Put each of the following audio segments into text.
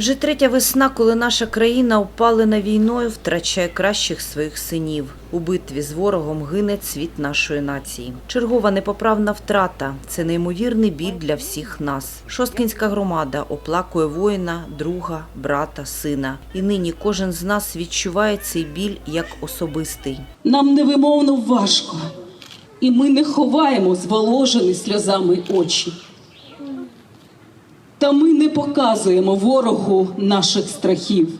Вже третя весна, коли наша країна, опалена війною, втрачає кращих своїх синів. У битві з ворогом гине цвіт нашої нації. Чергова непоправна втрата це неймовірний біль для всіх нас. Шосткінська громада оплакує воїна, друга, брата, сина. І нині кожен з нас відчуває цей біль як особистий. Нам невимовно важко, і ми не ховаємо зволожені сльозами очі. Та ми не показуємо ворогу наших страхів.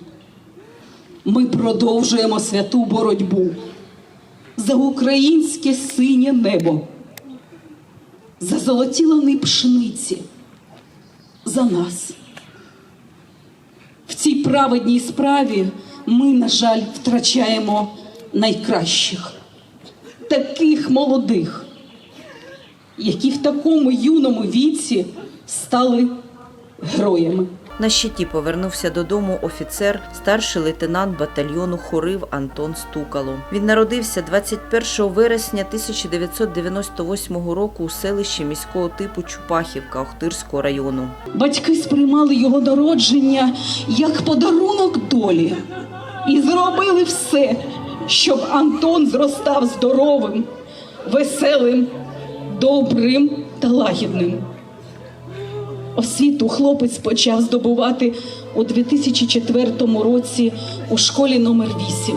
Ми продовжуємо святу боротьбу за українське синє небо, за золоті лани пшениці, за нас. В цій праведній справі ми, на жаль, втрачаємо найкращих, таких молодих, які в такому юному віці стали героями. На щиті повернувся додому офіцер, старший лейтенант батальйону Хорив Антон Стукало. Він народився 21 вересня 1998 року у селищі міського типу Чупахівка Охтирського району. Батьки сприймали його народження як подарунок долі і зробили все, щоб Антон зростав здоровим, веселим, добрим та лагідним. Освіту хлопець почав здобувати у 2004 році у школі номер 8.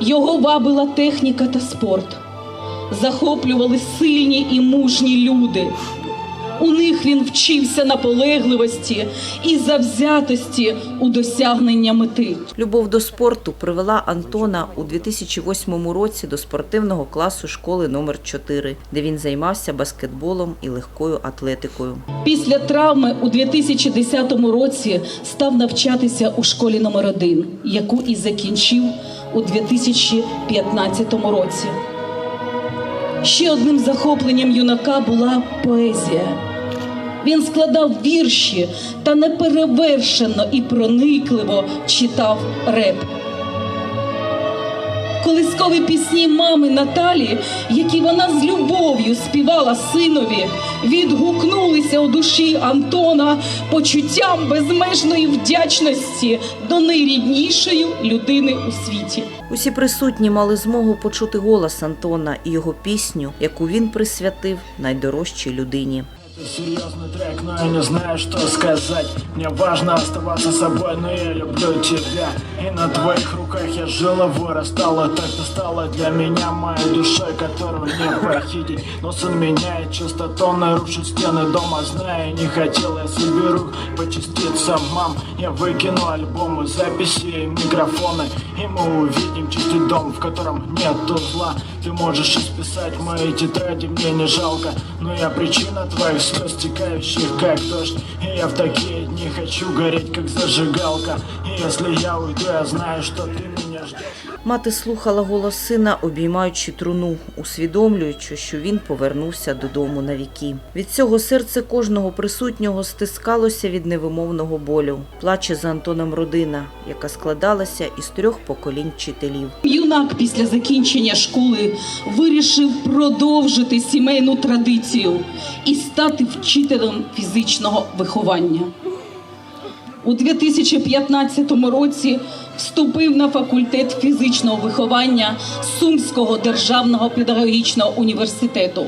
Його вабила техніка та спорт. Захоплювали сильні і мужні люди. У них він вчився наполегливості і завзятості у досягнення мети. Любов до спорту привела Антона у 2008 році до спортивного класу школи номер 4 де він займався баскетболом і легкою атлетикою. Після травми у 2010 році став навчатися у школі номер 1 яку і закінчив у 2015 році. Ще одним захопленням юнака була поезія. Він складав вірші та неперевершено і проникливо читав реп. Колискові пісні мами Наталі, які вона з любов'ю співала синові, відгукнулися у душі Антона почуттям безмежної вдячності до найріднішої людини у світі. Усі присутні мали змогу почути голос Антона і його пісню, яку він присвятив найдорожчій людині. Серьезный трек, но я не знаю, что сказать. Мне важно оставаться собой, но я люблю тебя. И на твоих руках я жил и вырастал. И так ты стала для меня моей душой, которую не похитить. Но сын меняет чистоту, рушит стены дома. Зная, не хотел я соберу по частицам Мам, я выкину альбомы, записи и микрофоны И мы увидим чистый дом, в котором нету зла. Ты можешь исписать мои тетради, мне не жалко. Но я причина твоих слез, стекающих как дождь. И я в такие дни хочу гореть, как зажигалка. И если я уйду, я знаю, что ты ждешь Мати слухала голос сина, обіймаючи труну, усвідомлюючи, що він повернувся додому на віки. Від цього серце кожного присутнього стискалося від невимовного болю. Плаче за Антоном родина, яка складалася із трьох поколінь вчителів. Юнак після закінчення школи вирішив продовжити сімейну традицію і стати вчителем фізичного виховання. У 2015 році вступив на факультет фізичного виховання Сумського державного педагогічного університету.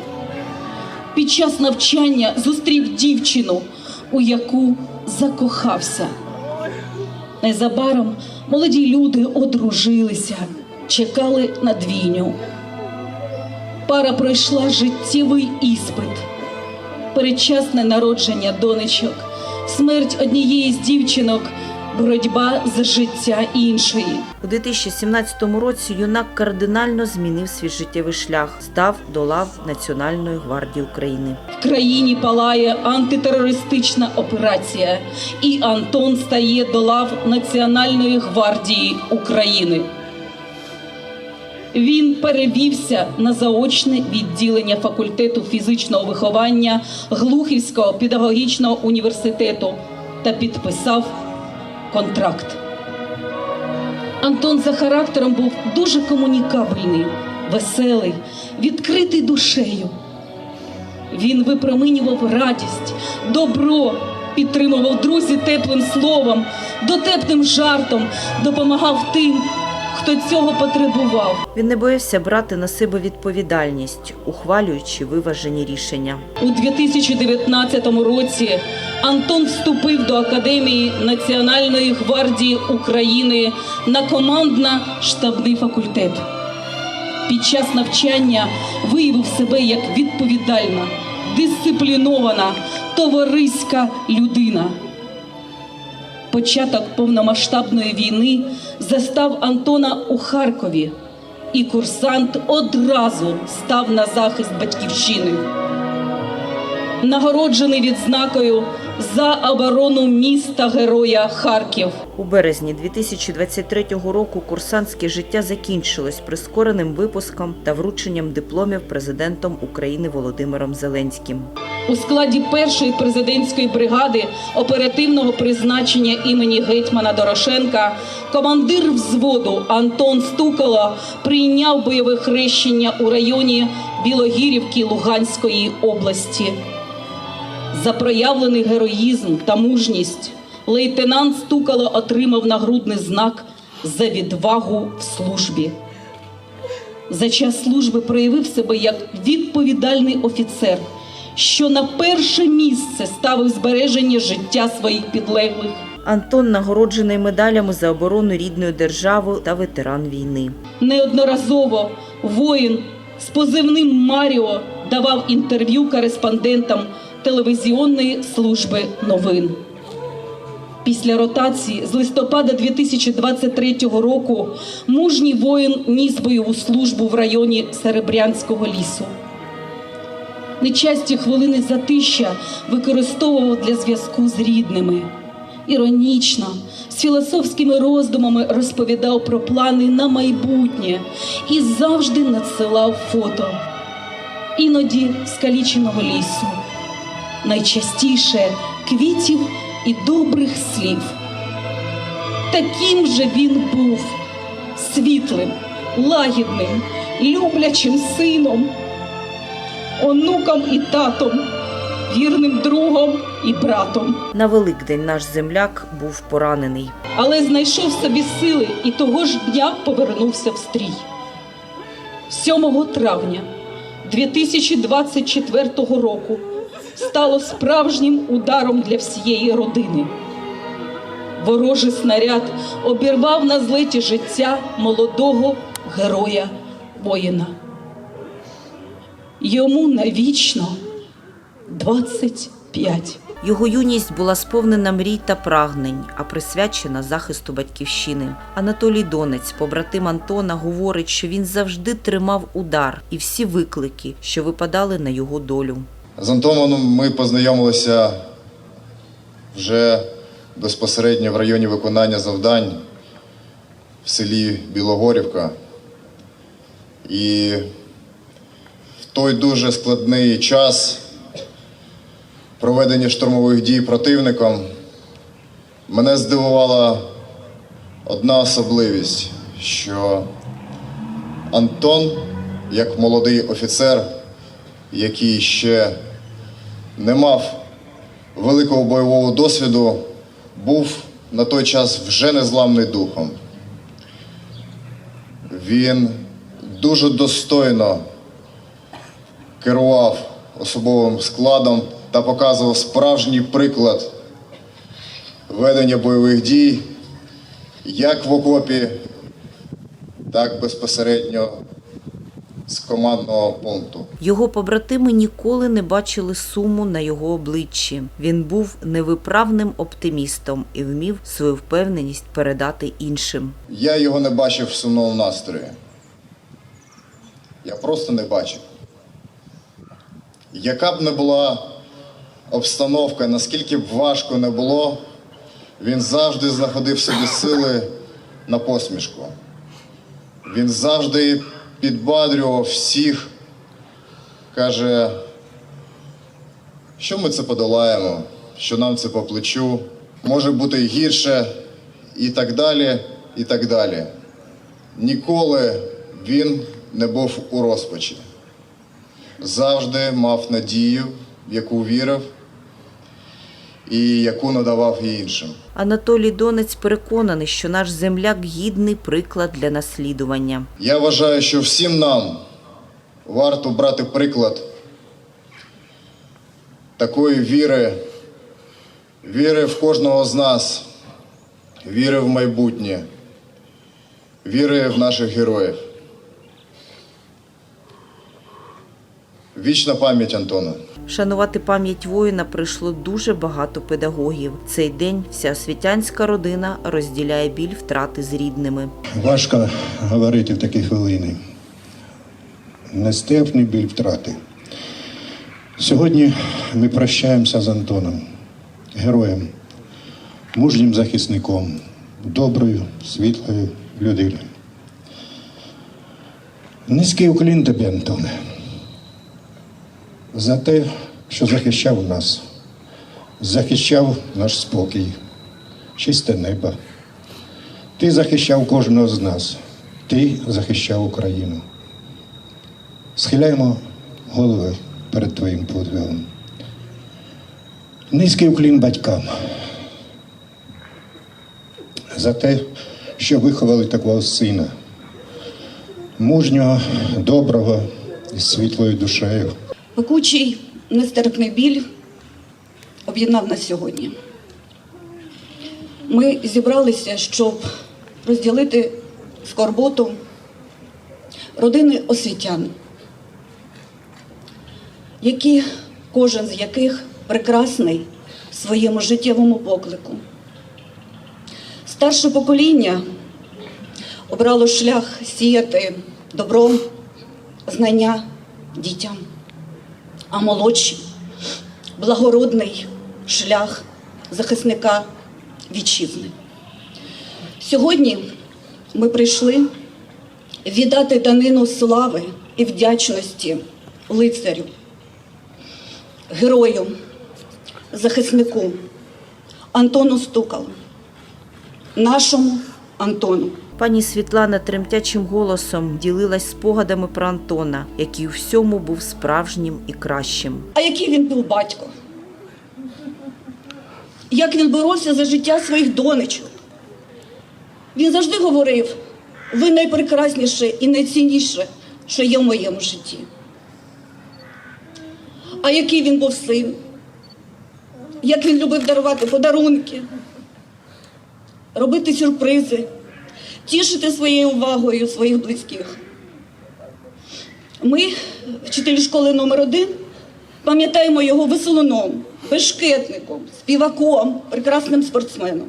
Під час навчання зустрів дівчину, у яку закохався. Незабаром молоді люди одружилися, чекали на двійню. Пара пройшла життєвий іспит, передчасне народження донечок, смерть однієї з дівчинок, боротьба за життя іншої. У 2017 році юнак кардинально змінив свій життєвий шлях, став до лав Національної гвардії України. В країні палає антитерористична операція, і Антон стає до лав Національної гвардії України. Він перевівся на заочне відділення факультету фізичного виховання Глухівського педагогічного університету та підписав контракт. Антон за характером був дуже комунікабельний, веселий, відкритий душею. Він випромінював радість, добро, підтримував друзів теплим словом, дотепним жартом, допомагав тим, хто цього потребував. Він не боявся брати на себе відповідальність, ухвалюючи виважені рішення. У 2019 році Антон вступив до Академії Національної гвардії України на командно-штабний факультет. Під час навчання виявив себе як відповідальна, дисциплінована, товариська людина. Початок повномасштабної війни застав Антона у Харкові, і курсант одразу став на захист батьківщини. Нагороджений відзнакою за оборону міста Героя Харків. У березні 2023 року курсантське життя закінчилось прискореним випуском та врученням дипломів президентом України Володимиром Зеленським. У складі першої президентської бригади оперативного призначення імені гетьмана Дорошенка командир взводу Антон Стукало прийняв бойове хрещення у районі Білогірівки Луганської області. За проявлений героїзм та мужність лейтенант Стукало отримав нагрудний знак за відвагу в службі. За час служби проявив себе як відповідальний офіцер, що на перше місце ставив збереження життя своїх підлеглих. Антон нагороджений медалями за оборону рідної держави та ветеран війни. Неодноразово воїн з позивним Маріо давав інтерв'ю кореспондентам телевізіонної служби новин. Після ротації з листопада 2023 року мужній воїн ніс бойову службу в районі Серебрянського лісу. Нечасті хвилини затища використовував для зв'язку з рідними. Іронічно, з філософськими роздумами розповідав про плани на майбутнє і завжди надсилав фото. Іноді скаліченого лісу, найчастіше квітів і добрих слів. Таким же він був світлим, лагідним, люблячим сином, онуком і татом, вірним другом і братом. На Великдень наш земляк був поранений. але знайшов собі сили і того ж дня повернувся в стрій. 7 травня 2024 року стало справжнім ударом для всієї родини. Ворожий снаряд обірвав на злеті життя молодого героя воїна. Йому навічно 25. Його юність була сповнена мрій та прагнень, а присвячена захисту батьківщини. Анатолій Донець, побратим Антона, говорить, що він завжди тримав удар і всі виклики, що випадали на його долю. З Антоном ми познайомилися вже безпосередньо в районі виконання завдань в селі Білогорівка. І в той дуже складний час проведення штурмових дій противником мене здивувала одна особливість, що Антон, як молодий офіцер, який ще не мав великого бойового досвіду, був на той час вже незламний духом. Він дуже достойно керував особовим складом та показував справжній приклад ведення бойових дій як в окопі, так безпосередньо з командного пункту. Його побратими ніколи не бачили суму на його обличчі. Він був невиправним оптимістом і вмів свою впевненість передати іншим. Я його не бачив в сумному настрої. Я просто не бачив. Яка б не була обстановка, наскільки б важко не було, він завжди знаходив собі сили на посмішку. Він завжди підбадрював всіх, каже, що ми це подолаємо, що нам це по плечу, може бути гірше, і так далі, і так далі. Ніколи він не був у розпачі. Завжди мав надію, в яку вірив. І яку надавав і іншим. Анатолій Донець переконаний, що наш земляк гідний приклад для наслідування. Я вважаю, що всім нам варто брати приклад такої віри, віри в кожного з нас, віри в майбутнє, віри в наших героїв. Вічна пам'ять Антона. Шанувати пам'ять воїна прийшло дуже багато педагогів. Цей день вся освітянська родина розділяє біль втрати з рідними. Важко говорити в такі хвилини. Нестерпний біль втрати. Сьогодні ми прощаємося з Антоном, героєм, мужнім захисником, доброю, світлою людиною. Низький уклін тобі, Антоне, за те, що захищав нас, захищав наш спокій, чисте небо. Ти захищав кожного з нас. Ти захищав Україну. Схиляємо голови перед твоїм подвигом. Низький уклін батькам за те, що виховали такого сина, мужнього, доброго і світлою душею. Пекучий нестерпний біль об'єднав нас сьогодні. Ми зібралися, щоб розділити скорботу родини освітян, які, кожен з яких прекрасний в своєму життєвому поклику. Старше покоління обрало шлях сіяти добро, знання дітям а молодші благородний шлях захисника вітчизни. Сьогодні ми прийшли віддати данину слави і вдячності лицарю, герою, захиснику Антону Стукалу, нашому Антону. Пані Світлана тремтячим голосом ділилась спогадами про Антона, який у всьому був справжнім і кращим. А який він був батько? Як він боровся за життя своїх донечок? Він завжди говорив: ви найпрекрасніше і найцінніше, що є в моєму житті. А який він був син? Як він любив дарувати подарунки, робити сюрпризи, тішити своєю увагою своїх близьких. Ми, вчителі школи номер 1 пам'ятаємо його веселуном, бешкетником, співаком, прекрасним спортсменом.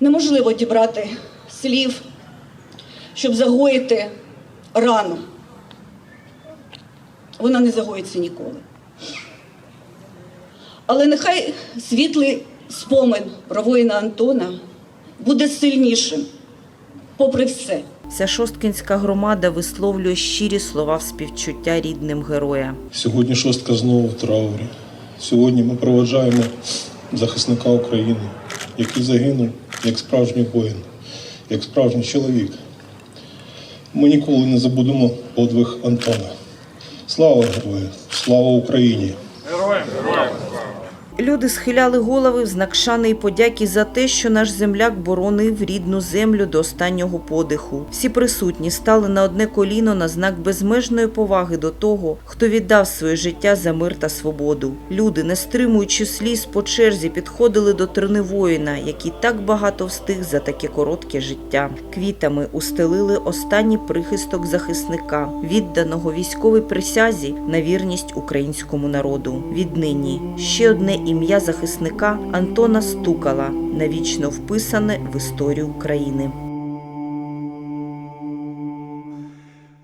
Неможливо дібрати слів, щоб загоїти рану. Вона не загоїться ніколи. Але нехай світлий спомин про воїна Антона буде сильнішим, попри все. Вся шосткінська громада висловлює щирі слова співчуття рідним героя. Сьогодні шостка знову в траурі. Сьогодні ми проведжаємо захисника України, який загинув як справжній воїн, як справжній чоловік. Ми ніколи не забудемо подвиг Антона. Слава герою! Слава Україні! Люди схиляли голови в знак шани і подяки за те, що наш земляк боронив рідну землю до останнього подиху. Всі присутні стали на одне коліно на знак безмежної поваги до того, хто віддав своє життя за мир та свободу. Люди, не стримуючи сліз по черзі, підходили до терни воїна, який так багато встиг за таке коротке життя. Квітами устелили останній прихисток захисника, відданого військовій присязі на вірність українському народу. Віднині ще одне ім'я захисника Антона Стукала, навічно вписане в історію України.